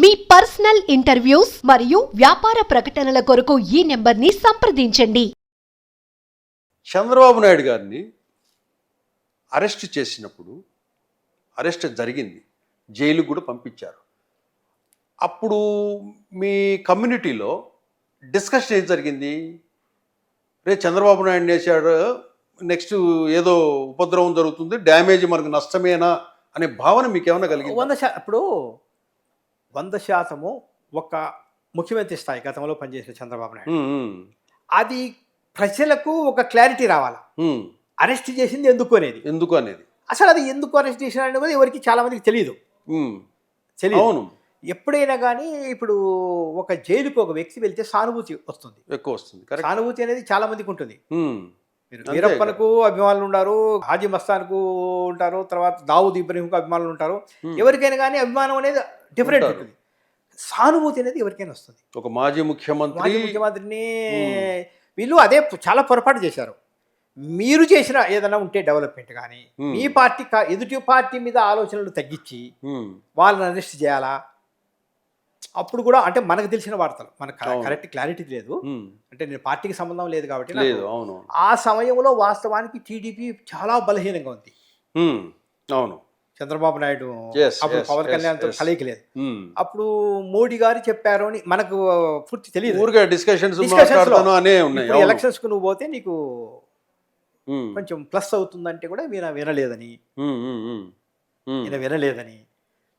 మీ personal interviews మరియు వ్యాపార ప్రకటనల కొరకు ఈ నెంబర్ని సంప్రదించండి. చంద్రబాబు నాయుడు గారిని అరెస్ట్ చేసినప్పుడు అరెస్ట్ జరిగింది. జైలుకు కూడా పంపించారు. అప్పుడు మీ కమ్యూనిటీలో డిస్కషన్ ఏం జరిగింది? రే చంద్రబాబు నాయుడు వేసాడు నెక్స్ట్ ఏదో ఉపద్రవం జరుగుతుంది డ్యామేజ్ మనకు నష్టమేనా అనే భావన మీకు ఏమైనా కలిగింది? వంద శా ఇప్పుడు వంద శాతము ఒక ముఖ్యమంత్రి స్థాయి గతంలో పనిచేసిన చంద్రబాబు నాయుడు. అది ప్రజలకు ఒక క్లారిటీ రావాలా? అరెస్ట్ చేసింది ఎందుకు అనేది? ఎందుకు అనేది? అసలు అది ఎందుకు అరెస్ట్ చేసిన అనేది ఎవరికి చాలా మందికి తెలియదు తెలియదు అవును. ఎప్పుడైనా కానీ ఇప్పుడు ఒక జైలుకు ఒక వ్యక్తి వెళ్తే సానుభూతి వస్తుంది. ఎక్కువ వస్తుంది. సానుభూతి అనేది చాలా మందికి ఉంటుంది. వీరప్పనకు అభిమానులు ఉంటారు హాజీ మస్తాన్కు ఉంటారు తర్వాత దావుద్ ఇబ్రహీంకు అభిమానులు ఉంటారు. ఎవరికైనా కానీ అభిమానం అనేది డిఫరెంట్. ఉంటుంది సానుభూతి అనేది ఎవరికైనా వస్తుంది ఒక మాజీ ముఖ్యమంత్రి మాజీ ముఖ్యమంత్రిని. వీళ్ళు అదే చాలా పొరపాటు చేశారు మీరు చేసిన ఏదైనా ఉంటే డెవలప్మెంట్ కానీ. మీ పార్టీ ఎదుటి పార్టీ మీద ఆలోచనలు తగ్గించి వాళ్ళని అరెస్ట్ చేయాలా అప్పుడు కూడా అంటే మనకు తెలిసిన వార్తలు. మనకు. కరెక్ట్ క్లారిటీ లేదు. అంటే నేను పార్టీకి సంబంధం లేదు కాబట్టి లేదు అవును. ఆ సమయంలో వాస్తవానికి టీడీపీ చాలా బలహీనంగా ఉంది. అవును. చంద్రబాబు నాయుడు అప్పుడు పవన్ కళ్యాణ్తో yes. కలయిక లేదు. అప్పుడు మోడీ గారు చెప్పారు అని మనకు పూర్తి తెలియదు. డిస్కషన్స్. ఎలక్షన్స్కు నువ్వు పోతే నీకు కొంచెం ప్లస్ అవుతుందంటే కూడా వినలేదని. ఈయన వినలేదని.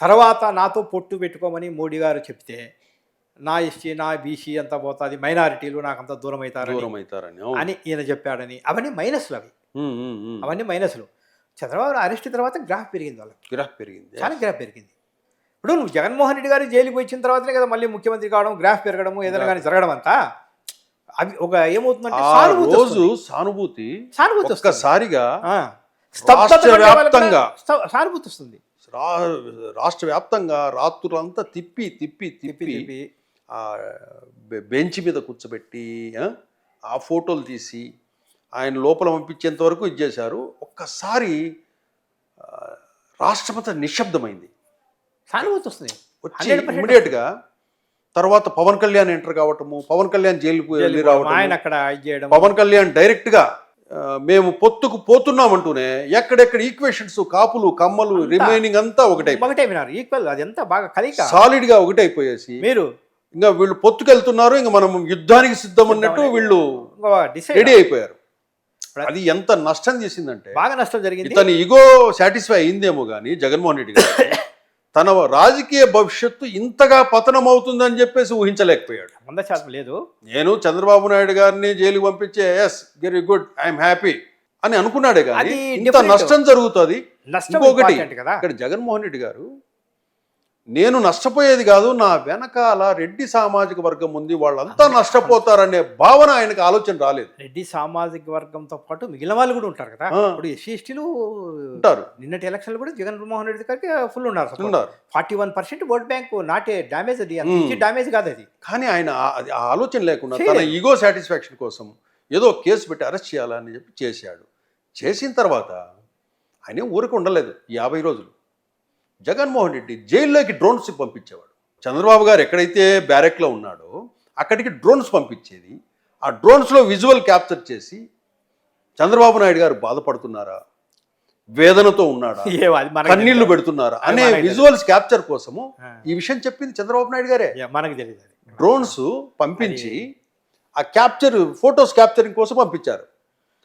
తర్వాత నాతో పొట్టు పెట్టుకోమని మోడీ గారు చెప్తే నా ఎస్సీ నా బీసీ అంతా పోతుంది మైనారిటీలు నాకు అంత దూరం అవుతారని దూరం అవుతారని అవును. అని ఈయన చెప్పాడని అవన్నీ మైనస్లు అవి ఉమ్, ఉమ్, ఉమ్. అవన్నీ మైనస్లు చంద్రబాబు అరెస్ట్ తర్వాత గ్రాఫ్ పెరిగింది వాళ్ళకి గిరాకీ పెరిగింది చాలా గ్రాఫ్ పెరిగింది ఇప్పుడు నువ్వు జగన్మోహన్ రెడ్డి గారు జైలుకి వచ్చిన తర్వాతనే కదా మళ్ళీ ముఖ్యమంత్రి కావడం గ్రాఫ్ పెరగడము ఏదైనా కానీ జరగడం అంతా అవి ఒక ఏమవుతుందంటే ఆ సానుభూతి రోజు వస్తుంది. సానుభూతి సానుభూతి వస్తుంది. ఒక్కసారిగా ఆ. స్తబ్దత రాష్ట్ర పడే వాళ్ళకి వ్యాప్తంగా. స్త- సానుభూతి వస్తుంది రా- రాష్ట్ర వ్యాప్తంగా రాత్రులంతా తిప్పి తిప్పి తిప్పి తిప్పి బెంచ్ మీద కూర్చోబెట్టి ఆ, ఫోటోలు తీసి ఆయన లోపల పంపించేంత వరకు ఇచ్చేశారు ఒక్కసారి ఆ, రాష్ట్రమంతా నిశ్శబ్దమైంది. సానుభూతి వస్తుంది. వచ్చి 100% ఇమీడియట్గా తర్వాత పవన్ కళ్యాణ్ ఎంటర్ కావటము పవన్ కళ్యాణ్ జైలుకు వెళ్ళి చేయడం. పవన్ కళ్యాణ్ డైరెక్ట్గా ఆ, మేము పొత్తుకు పోతున్నామంటూనే ఎక్కడెక్కడ ఈక్వేషన్స్ కాపులు కమ్మలు. రిమైనింగ్ అంతా ఒకటై ఒకటే వినారు. ఈక్వల్ అది ఎంత బాగా కలిక సాలిడ్గా ఒకటైపోయేసి మీరు ఇంకా వీళ్ళు పొత్తుకెళ్తున్నారు ఇంకా మనం యుద్ధానికి సిద్ధం అన్నట్టు వీళ్ళు రెడీ అయిపోయారు. అది ఎంత నష్టం చేసిందంటే బాగా నష్టం జరిగింది. ఇతని ఇగో సాటిస్ఫై అయిందేమో కానీ జగన్మోహన్ రెడ్డి గారు తన రాజకీయ భవిష్యత్తు ఇంతగా పతనం అవుతుందని చెప్పేసి ఊహించలేకపోయాడు. వంద శాతం లేదు. నేను చంద్రబాబు నాయుడు గారిని జైలుకి పంపించే yes very good I'm happy అని అనుకున్నాడే కానీ ఇంత. నష్టం జరుగుతుంది. నష్టం ఇంకొకటి ఇక్కడ జగన్మోహన్ రెడ్డి గారు నేను నష్టపోయేది కాదు నా వెనకాల రెడ్డి సామాజిక వర్గం ఉంది వాళ్ళంతా నష్టపోతారనే భావన ఆయనకు ఆలోచన రాలేదు. రెడ్డి సామాజిక వర్గంతో పాటు మిగిలిన వాళ్ళు కూడా ఉంటారు కదా. ఇప్పుడు ఎస్సీ ఎస్టీలు ఉంటారు. నిన్నటి ఎలక్షన్లు కూడా జగన్మోహన్ రెడ్డి గారికి ఫుల్ ఉన్నారు ఉన్నారు. Forty one percent vote bank నాటే డామేజ్ అది. డామేజ్ కాదు అది. కానీ ఆయన ఆలోచన లేకుండా తన. ఈగో సాటిస్ఫాక్షన్ కోసం ఏదో కేసు పెట్టి అరెస్ట్ చేయాలని చెప్పి చేశాడు. చేసిన తర్వాత ఆయన ఊరికి ఉండలేదు. యాభై రోజులు. జగన్మోహన్ రెడ్డి జైల్లోకి డ్రోన్స్ పంపించేవాడు. చంద్రబాబు గారు ఎక్కడైతే బ్యారెక్లో ఉన్నాడో అక్కడికి డ్రోన్స్ పంపించేది. ఆ డ్రోన్స్లో విజువల్ క్యాప్చర్ చేసి చంద్రబాబు నాయుడు గారు బాధపడుతున్నారా? వేదనతో ఉన్నాడా? కన్నీళ్ళు. పెడుతున్నారా? అనే. విజువల్స్ క్యాప్చర్ కోసము. ఈ విషయం చెప్పింది చంద్రబాబు నాయుడు గారే. మనకి తెలియదు డ్రోన్స్ పంపించి ఆ క్యాప్చర్ ఫొటోస్ క్యాప్చరింగ్ కోసం పంపించారు.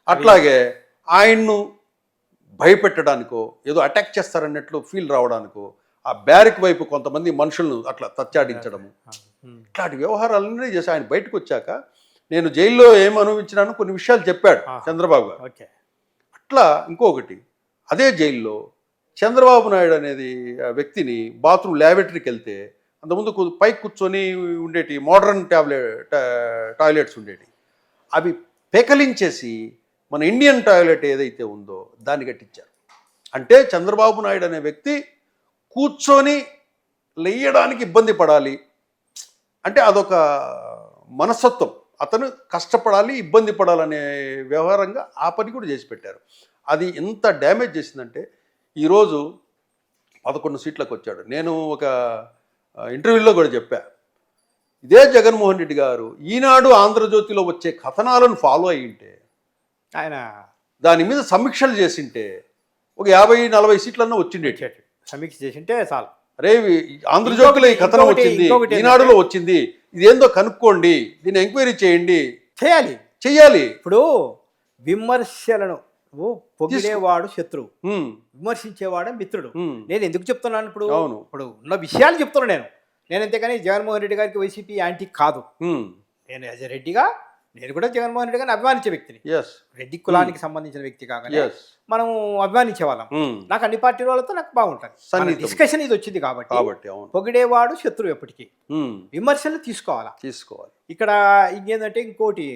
అట్లాగే ఆయన్ను భయపెట్టడానికో ఏదో అటాక్ చేస్తారన్నట్లు ఫీల్ రావడానికో ఆ బ్యారిక్ వైపు కొంతమంది మనుషులను అట్లా తచ్చాడించడము. ఇట్లాంటి వ్యవహారాలన్నీ చేసి ఆయన బయటకు వచ్చాక నేను జైల్లో ఏం అనుభవించినానో కొన్ని విషయాలు చెప్పాడు. చంద్రబాబు గారు ఓకే అట్లా ఇంకొకటి అదే జైల్లో చంద్రబాబు నాయుడు అనేది వ్యక్తిని బాత్రూమ్ ల్యాబరేటరీకి వెళ్తే అంతకుముందు పైకి కూర్చొని ఉండేటి మోడర్న్ ట్యాబ్లెట్ టాయిలెట్స్ ఉండేటి అవి పెకలించేసి మన ఇండియన్ టాయిలెట్ ఏదైతే ఉందో దాన్ని కట్టించారు. అంటే చంద్రబాబు నాయుడు అనే వ్యక్తి కూర్చొని లేయడానికి ఇబ్బంది పడాలి. అంటే అదొక మనస్తత్వం. అతను కష్టపడాలి ఇబ్బంది పడాలనే వ్యవహారంగా ఆ పని కూడా చేసి పెట్టారు. అది ఎంత డ్యామేజ్ చేసిందంటే ఈరోజు పదకొండు సీట్లకు వచ్చాడు. నేను ఒక ఇంటర్వ్యూలో కూడా చెప్పా. ఇదే జగన్మోహన్ రెడ్డి గారు ఈనాడు ఆంధ్రజ్యోతిలో వచ్చే కథనాలను ఫాలో అయి ఉంటే ఆయన దాని మీద సమీక్షలు చేసింటే ఒక యాభై నలభై సీట్లన్నా వచ్చిండేటి సమీక్ష చేసింటే చాలు. అరే ఆంధ్రజ్యోతిలో ఈ కథనం వచ్చింది ఈనాడులో వచ్చింది ఇదేందో కనుక్కోండి దీన్ని ఎంక్వైరీ చేయండి. చేయాలి. చెయ్యాలి. ఇప్పుడు విమర్శలను ఓ పొగిడేవాడు శత్రువు విమర్శించేవాడే మిత్రుడు. నేను ఎందుకు చెప్తున్నాను ఇప్పుడు? అవును. ఇప్పుడు ఉన్న విషయాలు చెప్తున్నాను నేను. నేను అంతేగాని జగన్మోహన్ రెడ్డి గారికి వైసీపీ యాంటీ కాదు. నేను యాజ్ ఎ రెడ్డిగా నేను కూడా జగన్మోహన్ రెడ్డి గారిని అభిమానించే వ్యక్తిని. Yes, రెడ్డి కులానికి సంబంధించిన వ్యక్తి కాగానే మనం అభిమానించే వాళ్ళం. ఉమ్, నాకు అన్ని పార్టీ వాళ్ళతో నాకు బాగుంటుంది. డిస్కషన్ ఇది వచ్చింది కాబట్టి పొగిడేవాడు శత్రువు ఎప్పటికీ. ఉమ్, విమర్శలు తీసుకోవాలా? తీసుకోవాలి. ఇక్కడ ఇంకేంటంటే ఇంకోటి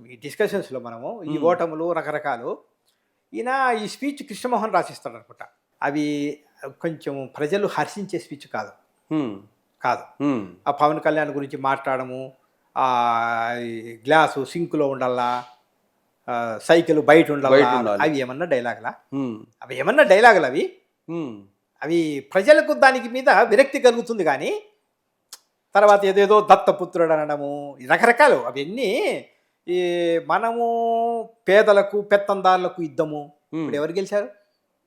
ఈ డిస్కషన్స్లో మనము ఈ Hmm. ఓటములు రకరకాలు. ఈయన ఈ స్పీచ్ కృష్ణమోహన్ రాసిస్తాడు అనుకుంటా. అవి కొంచెం ప్రజలు హర్షించే స్పీచ్ కాదు. కాదు. ఆ పవన్ కళ్యాణ్ గురించి మాట్లాడము గ్లాసు సింకులో ఉండాలా? సైకిల్ బయట ఉండాలా. అవి ఏమన్నా డైలాగులా? అవి ఏమన్నా డైలాగులు అవి? అవి ప్రజలకు దానికి మీద విరక్తి కలుగుతుంది కానీ తర్వాత ఏదేదో దత్తపుత్రుడు అనడము రకరకాలు అవన్నీ ఈ మనము పేదలకు పెత్తందారులకు ఇద్దాము. ఉమ్. ఇప్పుడు ఎవరు గెలిచారు?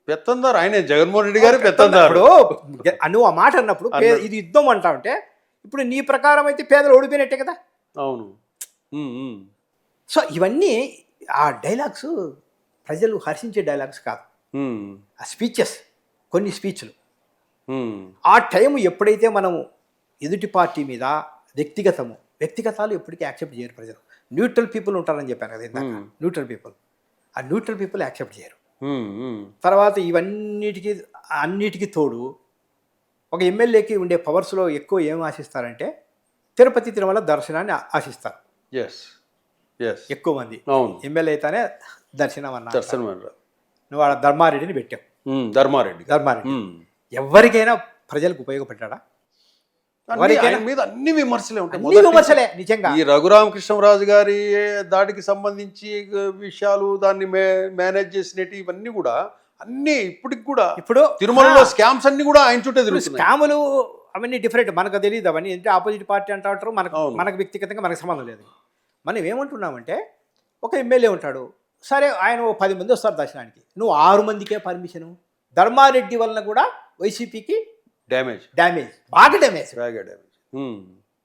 పెత్తందారు. ఆయనే జగన్మోహన్ రెడ్డి గారు పెత్తందారు. నువ్వు ఆ మాట అన్నప్పుడు. ఇది యుద్ధం అంటా ఉంటే ఇప్పుడు నీ ప్రకారం అయితే పేదలు ఓడిపోయినట్టే కదా? అవును. సో ఇవన్నీ ఆ డైలాగ్స్ ప్రజలు హర్షించే డైలాగ్స్ కాదు. ఆ స్పీచెస్ కొన్ని స్పీచ్లు. ఆ టైం ఎప్పుడైతే మనము ఎదుటి పార్టీ మీద వ్యక్తిగతము వ్యక్తిగతాలు ఎప్పటికీ యాక్సెప్ట్ చేయరు ప్రజలు. న్యూట్రల్ పీపుల్ ఉంటారని చెప్పాను కదా ఇందాక. Neutral people. ఆ న్యూట్రల్ పీపుల్ యాక్సెప్ట్ చేయరు. తర్వాత ఇవన్నిటికీ అన్నిటికీ తోడు ఒక ఎమ్మెల్యేకి ఉండే పవర్స్లో ఎక్కువ ఏం ఆశిస్తారంటే తిరుపతి తిరుమల దర్శనాన్ని ఆశిస్తారు. Yes, yes, ఎక్కువ మంది. ఎమ్మెల్యే అయితేనే దర్శనం అన్న దర్శనం. నువ్వు ఆడ ధర్మారెడ్డిని పెట్టావు. ధర్మారెడ్డి. ధర్మారెడ్డి. ఎవరికైనా ప్రజలకు ఉపయోగపడ్డా మీద అన్ని విమర్శలే ఉంటాయి. విమర్శలే నిజంగా. ఈ రఘురామకృష్ణరాజు గారి దాడికి సంబంధించి విషయాలు దాన్ని మేనేజ్ చేసినట్టు ఇవన్నీ కూడా అన్ని ఇప్పటికి కూడా ఇప్పుడు తిరుమలలో స్కామ్స్ అన్ని కూడా ఆయన చుట్టే స్కాములు అవన్నీ డిఫరెంట్ మనకు తెలియదు అవన్నీ. అంటే ఆపోజిట్ పార్టీ అంటా ఉంటారు. మనకు. మనకు వ్యక్తిగతంగా మనకు సంబంధం లేదు. మనం ఏమంటున్నామంటే ఒక ఎమ్మెల్యే ఉంటాడు. సరే ఆయన ఓ పది మంది వస్తారు దర్శనానికి. నువ్వు ఆరు మందికే పర్మిషను ధర్మారెడ్డి వలన కూడా వైసీపీకి డ్యామేజ్ డ్యామేజ్ బాగా డ్యామేజ్ బాగా డ్యామేజ్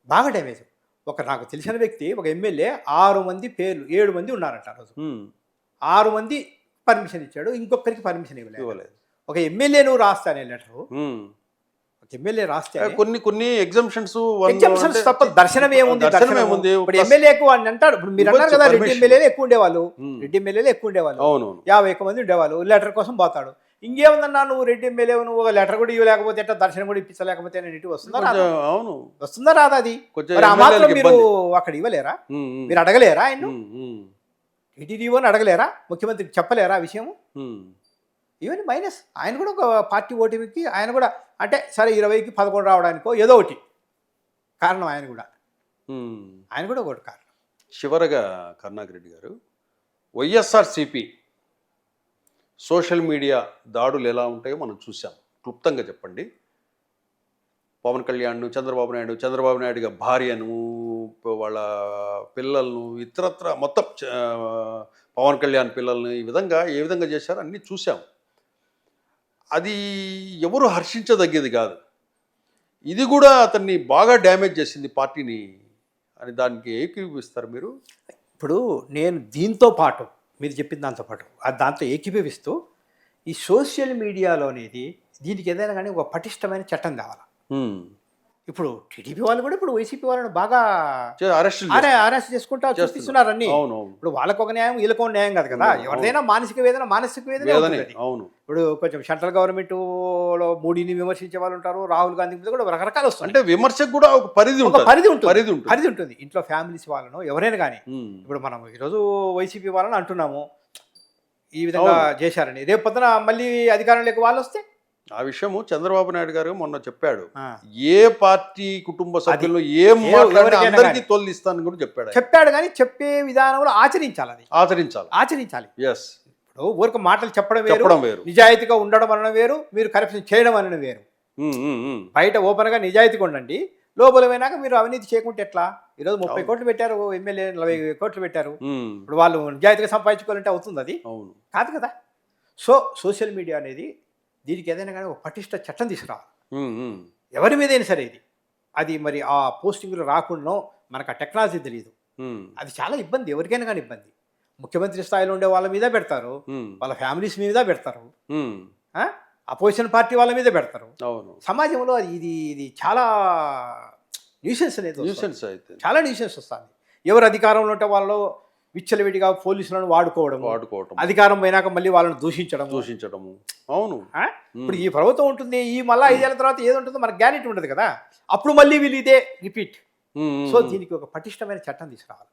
బాగా డ్యామేజ్ ఒక నాకు తెలిసిన వ్యక్తి ఒక ఎమ్మెల్యే ఆరు మంది పేర్లు ఏడు మంది ఉన్నారంట రోజు. ఆరు మంది పర్మిషన్ ఇచ్చాడు. ఇంకొకరికి పర్మిషన్ ఇవ్వలేదు. ఒక ఎమ్మెల్యే నువ్వు రాస్తానే లెటరు ఎమ్మెల్యే రాస్తే కొన్ని కొన్ని ఎగ్జామ్షన్స్ ఎగ్జామ్షన్స్ తప్ప దర్శనం ఏముంది? దర్శనం ఏముంది? ఇప్పుడు ఎమ్మెల్యేకు అని అంటాడు. ఇప్పుడు మీరు అన్నారు కదా రెడ్డి. ఎమ్మెల్యేలు ఎక్కువ ఉండేవాళ్ళు. రెడ్డి ఎమ్మెల్యేలు ఎక్కువ ఉండేవాళ్ళు. అవునవును. యాభై ఒక్క మంది ఉండేవాళ్ళు. లెటర్ కోసం పోతాడు. ఇంకేముందన్నా నువ్వు రెడ్డి ఎమ్మెల్యే నువ్వు ఒక లెటర్ కూడా ఇవ్వలేకపోతే ఎట్లా దర్శనం కూడా ఇప్పించలేకపోతే నేను ఇటు వస్తుందా అవును. వస్తుందా రాదా అది? ఆ మాత్రం మీరు. అక్కడ ఇవ్వలేరా? మీరు అడగలేరా ఆయన టీటీడీఓని అడగలేరా? ముఖ్యమంత్రికి చెప్పలేరా ఆ విషయం. ఈవెన్ మైనస్ ఆయన కూడా ఒక పార్టీ ఓటమికి ఆయన కూడా అంటే సరే ఇరవైకి పదకొండు రావడానికో ఏదో ఒకటి కారణం ఆయన కూడా. ఆయన కూడా ఒకటి కారణం. చివరగా కరుణాకర్ రెడ్డి గారు వైఎస్ఆర్సిపి సోషల్ మీడియా దాడులు ఎలా ఉంటాయో మనం చూసాం క్లుప్తంగా చెప్పండి. పవన్ కళ్యాణ్ చంద్రబాబు నాయుడు చంద్రబాబు నాయుడు భార్యను వాళ్ళ పిల్లలను ఇతరత్ర మొత్తం పవన్ కళ్యాణ్ పిల్లల్ని ఈ విధంగా ఏ విధంగా చేశారో అన్నీ చూసాం అది ఎవరు హర్షించదగ్గేది కాదు. ఇది కూడా అతన్ని బాగా డ్యామేజ్ చేసింది పార్టీని అని దానికి ఏకీభవిస్తారు మీరు? ఇప్పుడు నేను దీంతో పాటు మీరు చెప్పిన దాంతో పాటు ఆ దాంతో ఏకీభవిస్తూ ఈ సోషల్ మీడియాలో అనేది దీనికి ఏదైనా కానీ ఒక పటిష్టమైన చట్టం కావాలి? ఇప్పుడు టీడీపీ వాళ్ళు కూడా ఇప్పుడు వైసీపీ వాళ్ళని బాగా అరెస్ట్ అరే అరెస్ట్ చేసుకుంటా చూపిస్తున్నారు అన్ని. ఇప్పుడు వాళ్ళకు ఒక న్యాయం వీళ్ళకు ఒక న్యాయం కాదు కదా. ఎవరిదైనా మానసిక వేదన మానసిక వేదన. అవును. ఇప్పుడు కొంచెం సెంట్రల్ గవర్నమెంట్లో మోడీని విమర్శించే వాళ్ళు ఉంటారు రాహుల్ గాంధీ మీద కూడా రకరకాలు వస్తాయి అంటే విమర్శకు కూడా ఒక పరిధి ఒక పరిధి ఉంటుంది. పరిధి ఉంటుంది. పరిధి ఉంటుంది. ఇంట్లో ఫ్యామిలీస్ వాళ్ళను ఎవరైనా కానీ. ఇప్పుడు మనం ఈరోజు వైసీపీ వాళ్ళని అంటున్నాము ఈ విధంగా చేశారని. రేపు పొద్దున మళ్ళీ అధికారంలోకి వాళ్ళు వస్తే ఆ విషయము చంద్రబాబు నాయుడు గారు మొన్న చెప్పాడు. ఏ పార్టీ కుటుంబ సభ్యులు ఏం అందరికీ కానీ. తొలిస్తానని కూడా చెప్పాడు. చెప్పాడు కానీ చెప్పే విధానంలో ఆచరించాలి అది. ఆచరించాలి. ఆచరించాలి. ఎస్ ఇప్పుడు ఊరికి మాటలు చెప్పడం వేరు చెప్పడం వేరు. నిజాయితీగా ఉండడం అనడం వేరు మీరు కరప్షన్ చేయడం అనడం వేరు. బయట ఓపెన్గా నిజాయితీగా ఉండండి. లోపల పోయినాక మీరు అవినీతి చేయకుంటే ఎట్లా? ఈరోజు ముప్పై కోట్లు పెట్టారు ఎమ్మెల్యే నలభై కోట్లు పెట్టారు. ఇప్పుడు వాళ్ళు నిజాయితీగా సంపాదించుకోవాలంటే అవుతుంది అది. అవును. కాదు కదా? సో సోషల్ మీడియా అనేది దీనికి ఏదైనా కానీ ఒక పటిష్ట చట్టం తీసుకురావాలి. ఎవరి మీదైనా సరే ఇది. అది మరి ఆ పోస్టింగ్లు రాకుండా మనకు ఆ టెక్నాలజీ తెలియదు అది చాలా ఇబ్బంది ఎవరికైనా కానీ ఇబ్బంది. ముఖ్యమంత్రి స్థాయిలో ఉండే వాళ్ళ మీద పెడతారు. వాళ్ళ ఫ్యామిలీస్ మీద పెడతారు. అపోజిషన్ పార్టీ వాళ్ళ మీద పెడతారు. అవును. సమాజంలో అది ఇది ఇది చాలా న్యూసెన్స్ అనేది. న్యూసెన్స్ అయితే. చాలా న్యూసెన్స్ వస్తుంది. ఎవరు అధికారంలో ఉంటే వాళ్ళు విచ్చలవిడిగా పోలీసులను వాడుకోవడం వాడుకోవటం అధికారం పోయినాక మళ్ళీ వాళ్ళని దూషించడం దూషించడము. అవును? ఇప్పుడు ఈ ప్రభుత్వం ఉంటుంది ఈ మళ్ళీ ఐదేళ్ళ తర్వాత ఏది ఉంటుందో మనకు గ్యారెంటీ ఉండదు కదా. అప్పుడు మళ్ళీ వీళ్ళు ఇదే రిపీట్ సో. దీనికి ఒక పటిష్టమైన చట్టం తీసుకురావాలి.